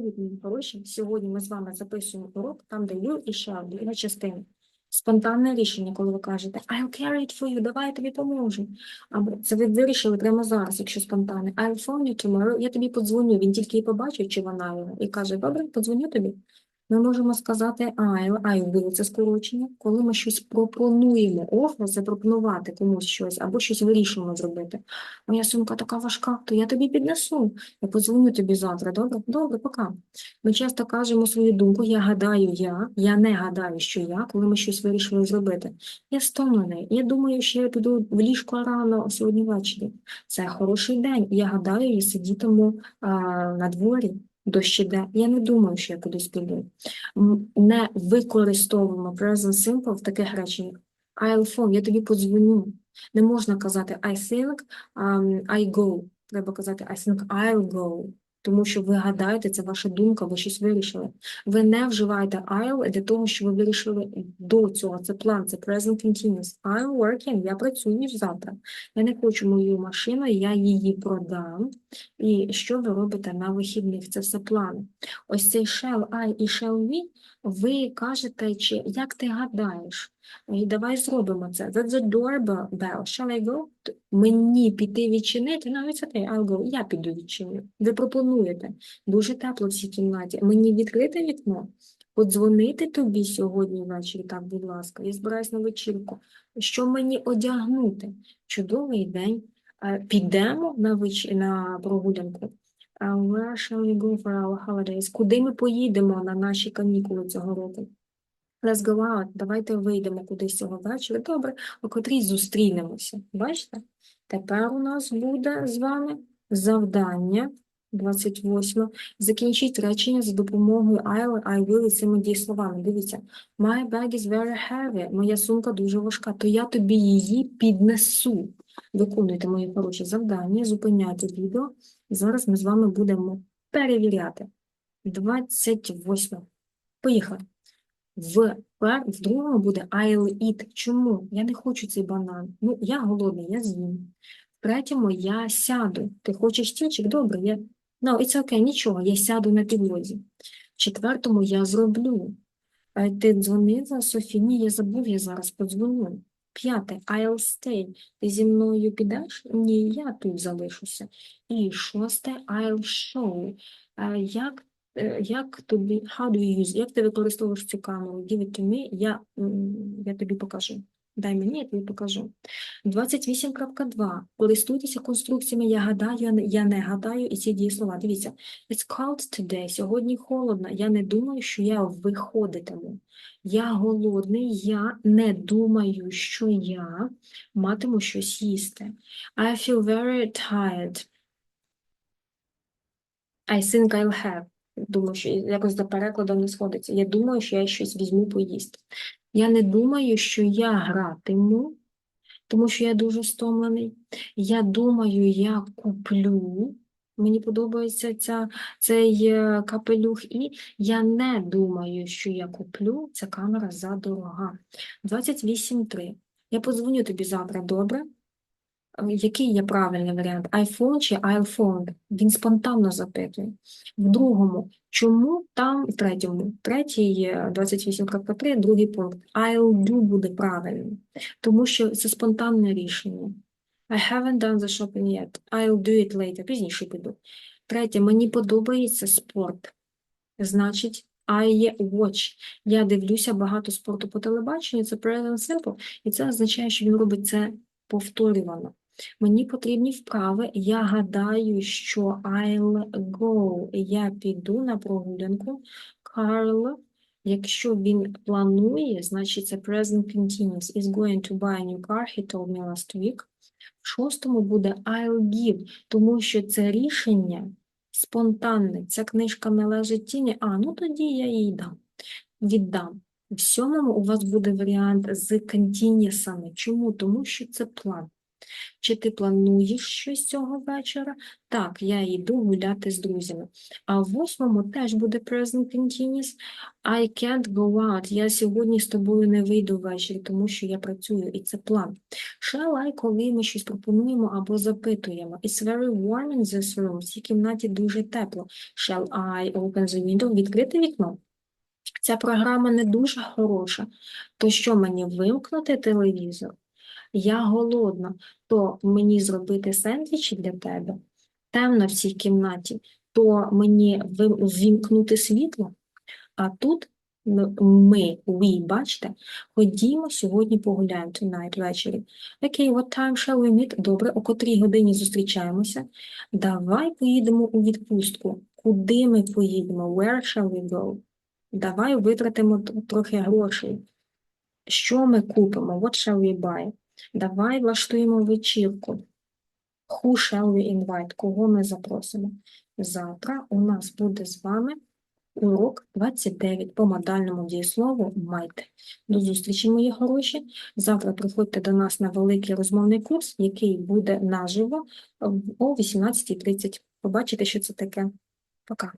Мої хороші. Сьогодні ми з вами записуємо урок, там, де you і shall, дві частини. Спонтанне рішення, коли ви кажете I'll carry it for you, давай я тобі поможу. Або це ви вирішили прямо зараз, якщо спонтанне. I'll phone you tomorrow, я тобі подзвоню. Він тільки і побачив, чи вона його, і каже, добре, подзвоню тобі. Ми можемо сказати I'll, I will – це скорочення, коли ми щось пропонуємо. Offer – запропонувати комусь щось, або щось вирішуємо зробити. Моя сумка така важка, то я тобі піднесу. Я подзвоню тобі завтра, добре? Добре, пока. Ми часто кажемо свою думку, я гадаю, я, я не гадаю, що я, коли ми щось вирішили зробити. Я стомлений, я думаю, що я піду в ліжко рано сьогодні ввечері. Це хороший день. Я гадаю, я сидітиму а, на дворі, дощ іде. Я не думаю, що я кудись піду. Не використовуємо present simple в таких реченнях. I'll phone, я тобі подзвоню. Не можна казати I think, um, I go. Треба казати I think I'll go. Тому що ви гадаєте, це ваша думка, ви щось вирішили. Ви не вживаєте I'll для того, що ви вирішили до цього. Це план, це present continuous. I'm working, я працюю завтра. Я не хочу мою машину, я її продам. І що ви робите на вихідних? Це все плани. Ось цей shall I і shall we, ви кажете, чи як ти гадаєш? І давай зробимо це. That's the doorbell. Shall I go? Мені піти відчинити? No, it's okay, I'll go. Я піду відчиню. Ви пропонуєте. Дуже тепло в цій кімнаті. Мені відкрити вікно? Подзвонити тобі сьогодні ввечері, так, будь ласка. Я збираюсь на вечірку. Що мені одягнути? Чудовий день. Е, Підемо на, веч... на прогулянку. Where shall we go for our holidays? Куди ми поїдемо на наші канікули цього року? Let's go out, давайте вийдемо кудись цього вечора. Добре, о котрій зустрінемося. Бачите? Тепер у нас буде з вами завдання 28. Закінчіть речення за допомогою I'll, I will і цими дієсловами. Дивіться. My bag is very heavy. Моя сумка дуже важка, то я тобі її піднесу. Виконуйте мої хороші завдання, зупиняйте відео. Зараз ми з вами будемо перевіряти. 28. Поїхали. В, в другому буде I'll eat. Чому? Я не хочу цей банан. Ну, я голодний, я з'їм. В третьому я сяду. Ти хочеш стільчик? Добре, я... No, it's okay, нічого, я сяду на підлозі. В четвертому я зроблю. Ти дзвонив за Софі? Ні, я забув, я зараз подзвоню. П'яте, I'll stay. Ти зі мною підеш? Ні, я тут залишуся. І шосте, I'll show. Е, Як Як тобі, how do you use, як ти використовуєш цю камеру? Give it to me, я, я тобі покажу. Дай мені, я тобі покажу. 28.2. Користуйтеся конструкціями я гадаю, я не- я не гадаю і ці дієслова. Дивіться. It's cold today. Сьогодні холодно. Я не думаю, що я виходитиму. Я голодний, я не думаю, що я матиму щось їсти. I feel very tired. I think I'll have. Думаю, що якось за перекладом не сходиться. Я думаю, що я щось візьму поїсти. Я не думаю, що я гратиму, тому що я дуже стомлений. Я думаю, я куплю. Мені подобається ця, цей е, капелюх, і я не думаю, що я куплю. Ця камера задорога. 28.3. Я подзвоню тобі завтра, добре? Е, Який є правильний варіант? iPhone чи I'll phone? Він спонтанно запитує. В другому, чому там, в третьому, третій е, 28.3, другий пункт. I'll do буде правильним, тому що це спонтанне рішення. I haven't done the shopping yet. I'll do it later. Пізніше піду. Третє, мені подобається спорт. Значить, I watch. Я дивлюся багато спорту по телебаченню, це present simple, і це означає, що він робить це повторювано. Мені потрібні вправи. Я гадаю, що I'll go. Я піду на прогулянку. Carl, якщо він планує, значить це present continuous. Is going to buy a new car, he told me last week. В шостому буде I'll give, тому що це рішення спонтанне. Ця книжка належить Тіні, а, ну тоді я їй дам. Віддам. В сьомому у вас буде варіант з континісами. Чому? Тому що це план. Чи ти плануєш щось цього вечора? Так, я йду гуляти з друзями. А в восьмому теж буде present continuous. I can't go out. Я сьогодні з тобою не вийду ввечері, тому що я працюю, і це план. Shall I, коли ми щось пропонуємо або запитуємо. It's very warm in this room. В цій кімнаті дуже тепло. Shall I open the window? Відкрити вікно. Ця програма не дуже хороша. То що мені вимкнути телевізор? Я голодна, то мені зробити сендвічі для тебе? Темно в цій кімнаті, то мені ввімкнути світло? А тут ми, we, бачите, ходімо сьогодні погуляємо tonight ввечері. Окей, what time shall we meet? Добре, о котрій годині зустрічаємося? Давай поїдемо у відпустку. Куди ми поїдемо? Where shall we go? Давай витратимо трохи грошей. Що ми купимо? What shall we buy? Давай влаштуємо вечірку. Who shall we invite? Кого ми запросимо? Завтра у нас буде з вами урок 29 по модальному дієслову майте. До зустрічі, мої хороші. Завтра приходьте до нас на великий розмовний курс, який буде наживо о 18.30. Побачите, що це таке. Пока.